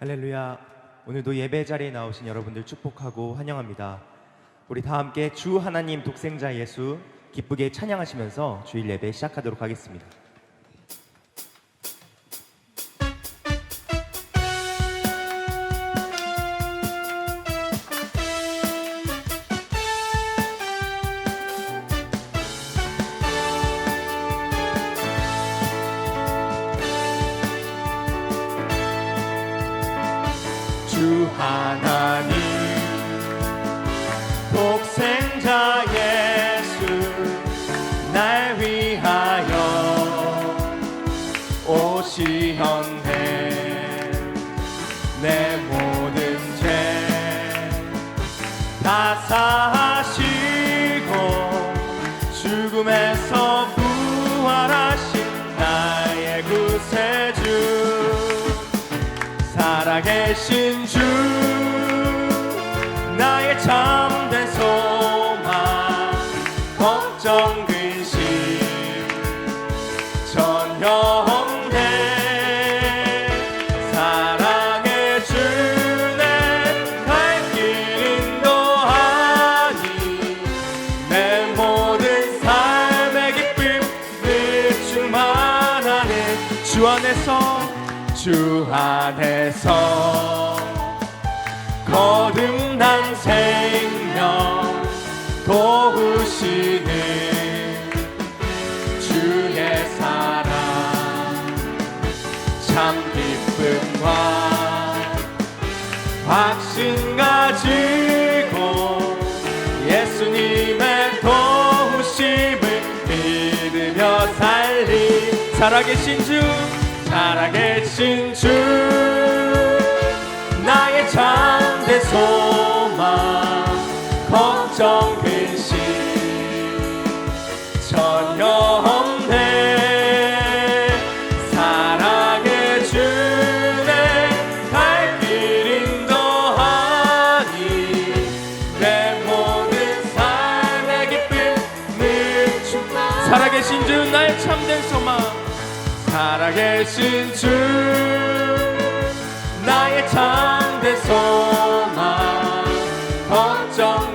할렐루야. 오늘도 예배 자리에 나오신 여러분들 축복하고 환영합니다. 우리 다 함께 주 하나님 독생자 예수 기쁘게 찬양하시면서 주일 예배 시작하도록 하겠습니다. 주 안에서 거듭난 생명 도우시는 주의 사랑 참 기쁨과 확신 가지고 예수님의 도우심을 믿으며 살리. 살아계신 주 살아계신 주 나의 참된 소망 걱정 근심 전혀 없 살아계신 주 나의 참된 소망 걱정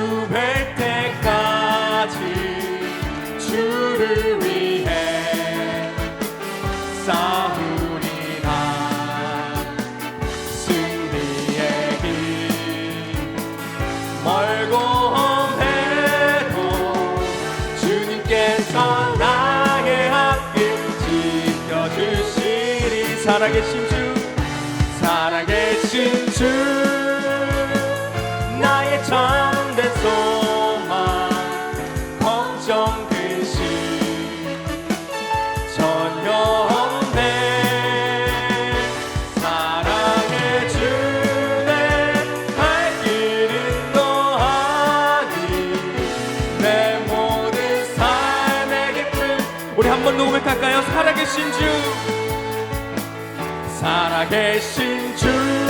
주뵐 한번더 고백할까요? 살아계신 주 살아계신 주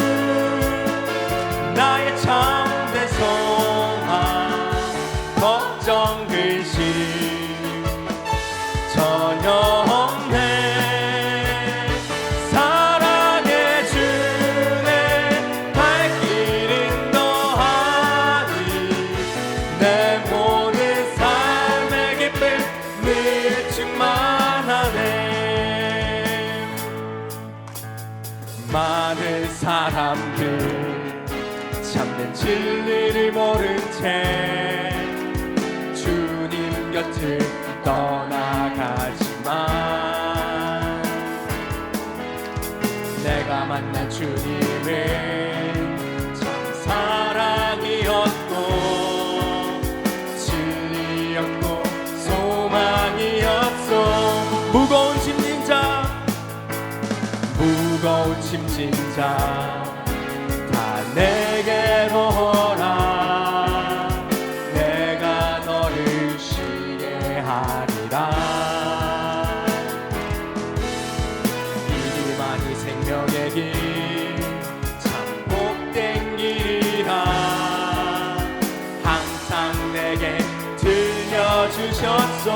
곁을 떠나가지만 내가 만난 주님은 참 사랑이었고 진리였고 소망이었어 무거운 짐진 자 무거운 짐진 자 내게 들려주셨소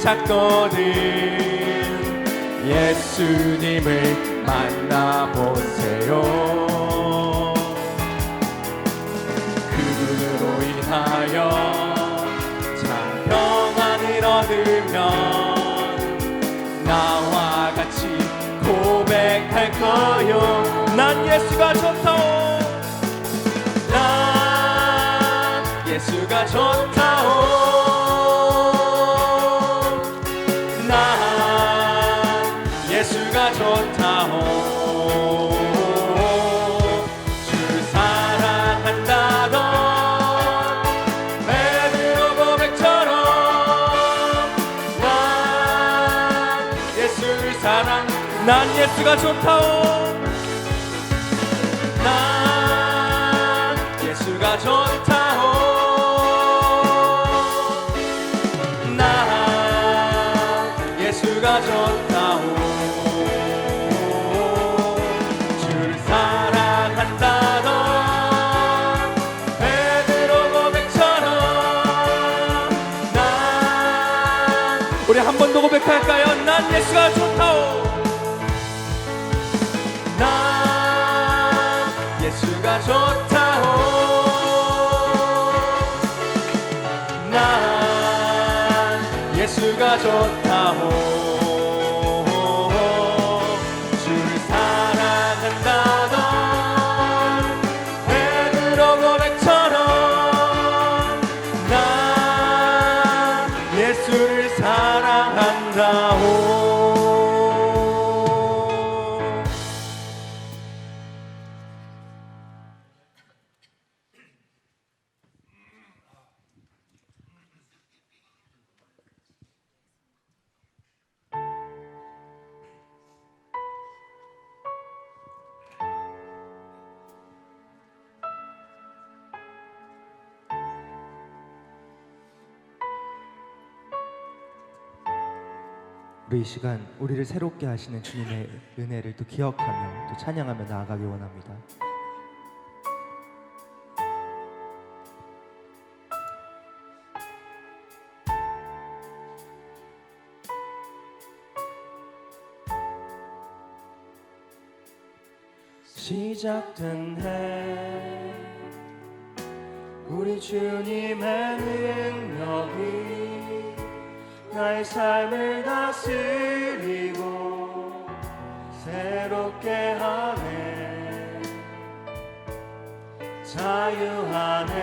찾거든. 예수님을 만나보세요 난 예수가 좋다오 이 시간 우리를 새롭게 하시는 주님의 은혜를 또 기억하며 또 찬양하며 나아가기 원합니다. 시작된 해 우리 주님의 능력이 나의 삶을 다스리고 새롭게 하네. 자유하네.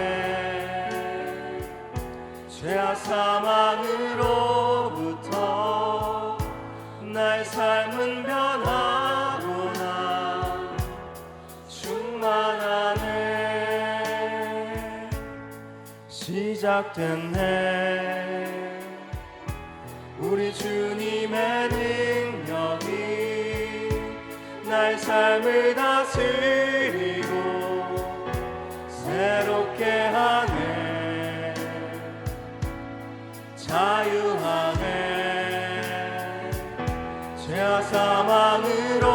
죄와 사망으로부터 나의 삶은 변하구나. 충만하네. 시작된 해 우리 주님의 능력이 나의 삶을 다스리고 새롭게 하네. 자유하네 죄와 사망으로부터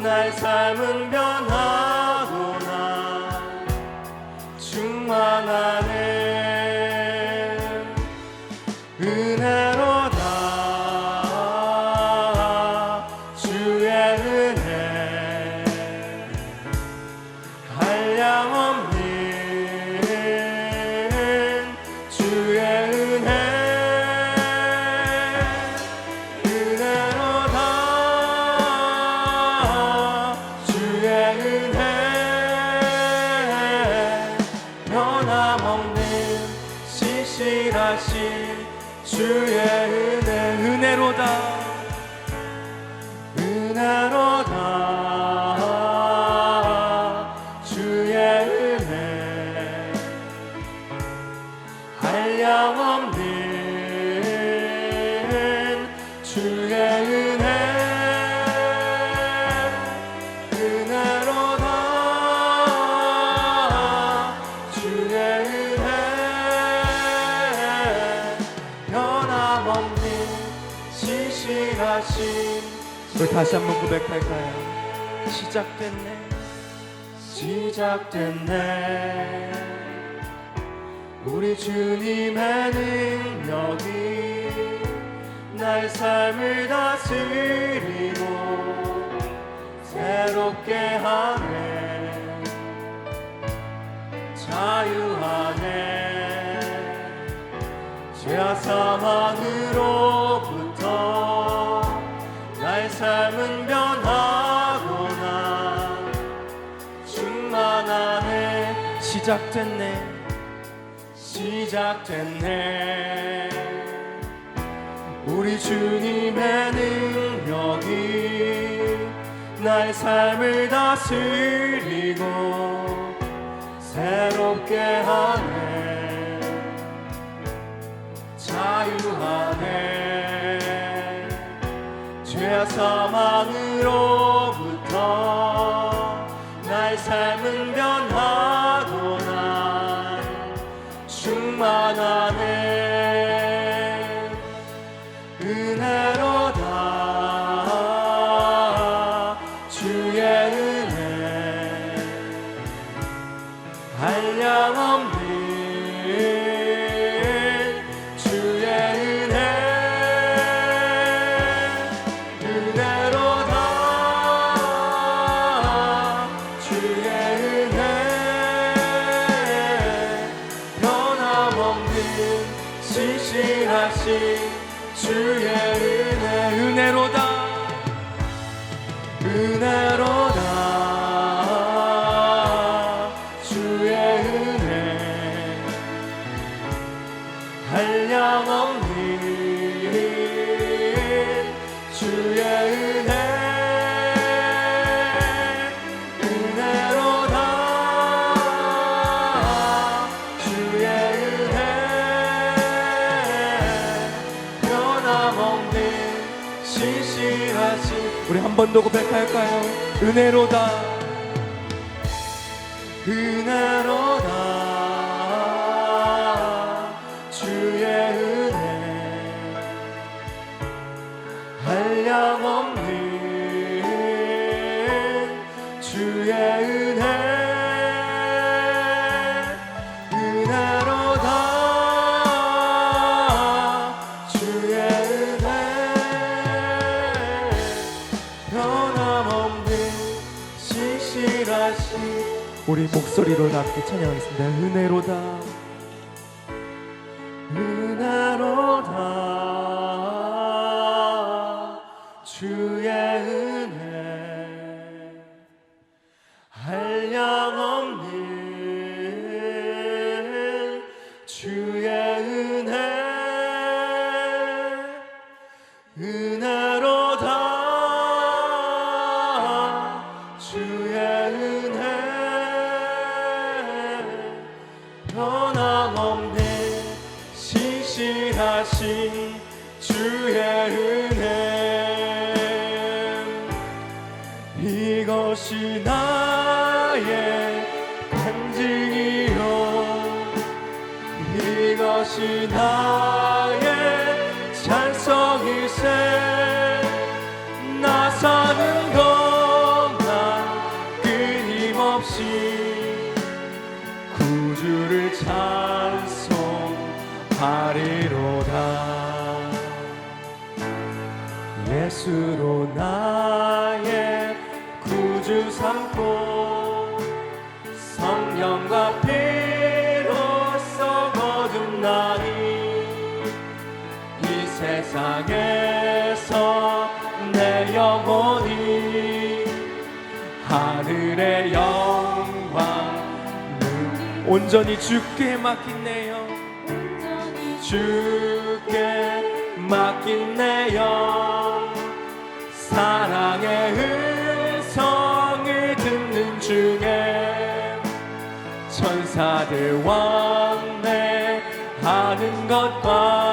나의 삶은 우리 다시 한번 고백할까요? 시작됐네. 시작됐네. 우리 주님의 능력이 날 삶을 다스리네. 새롭게 하네. 자유하네. 죄와 사망으로부터 나의 삶은 변하구나. 충만하네. 시작됐네. 시작됐네. 우리 주님의 능력이 나의 삶을 다스리고 새롭게 하네. 자유하네. 죄와 사망으로부터 나의 삶은 변하 번 더 고백할까요? 은혜로다 은혜로 우리 목소리로 함께 찬양하겠습니다. 은혜로다. 은혜로다 이것 온전히 주께 맡긴네요. 주께 영 사랑의 음성을 듣는 중에 천사들 왕래하는 것과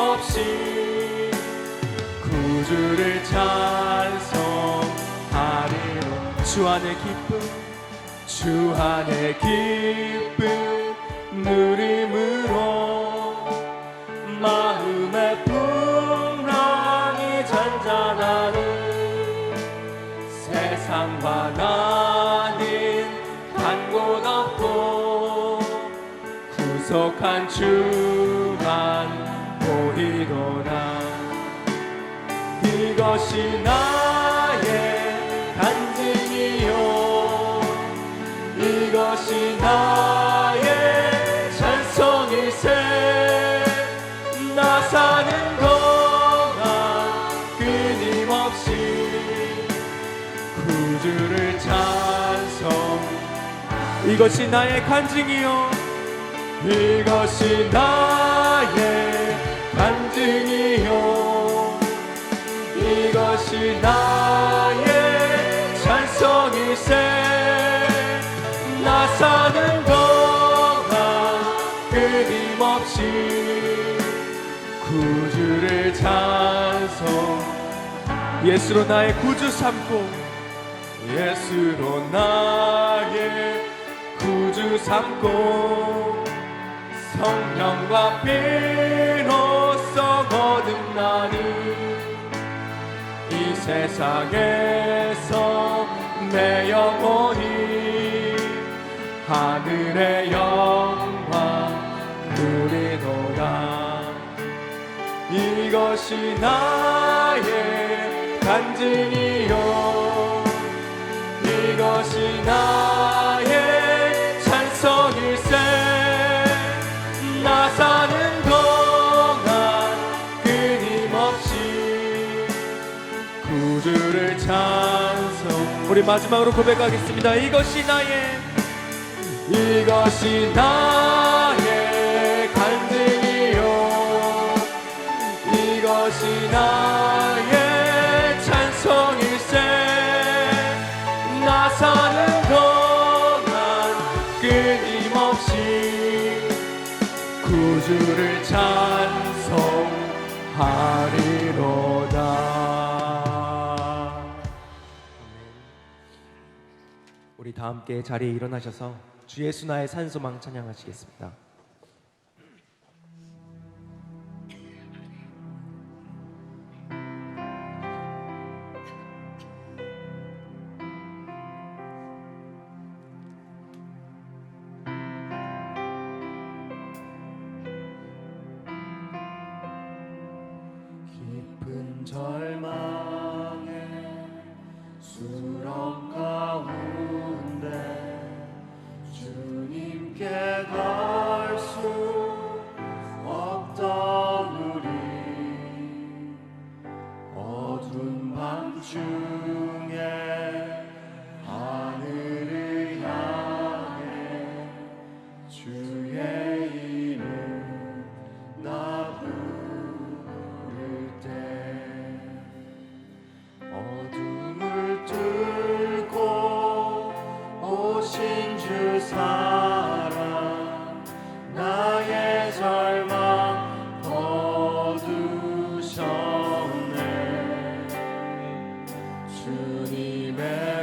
없이 구주를 찬송하리로. 주 안의 기쁨 주 안의 기쁨 누림으로 마음의 풍랑이 잔잔하니 세상과 나는 단곳 없고 구속한 주 것이 나의 간증이요. 이것이 나의 찬송일세. 나 사는 동안 끊임없이 구주를 찬송. 이것이 나의 간증이요. 이것이 나의 간증이요. 이 나의 찬송일세. 나 사는 동안 끊임없이 구주를 찬송. 예수로 나의 구주 삼고 예수로 나의 구주 삼고 성령과 피로써 거듭나니 이 세상에서 내 영혼이 하늘의 영광 누리노라. 이것이 나의 간증이요. 이것이 나 우리 마지막으로 고백하겠습니다. 이것이 나의 이것이 나의 간증이요. 이것이 나 다 함께 자리에 일어나셔서 주 예수 나의 산소망 찬양하시겠습니다.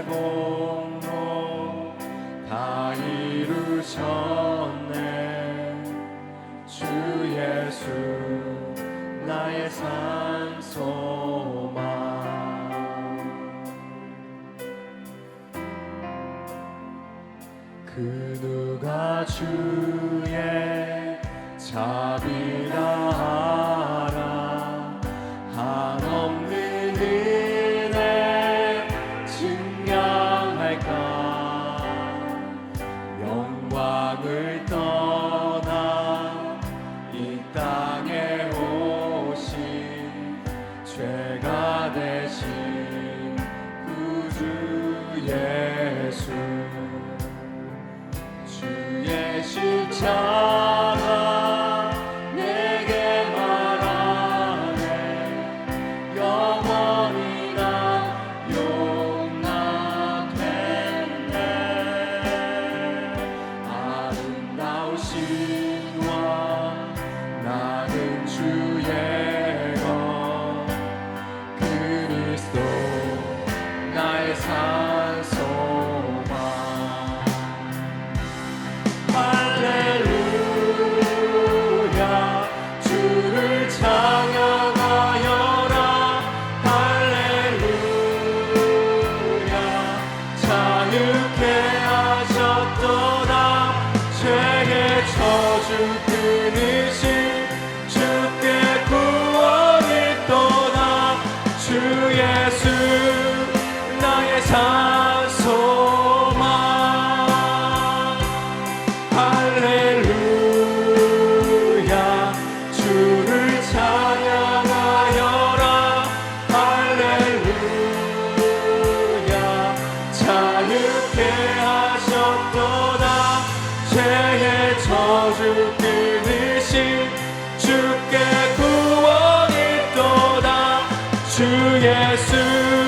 주 죄가 되신 주 예수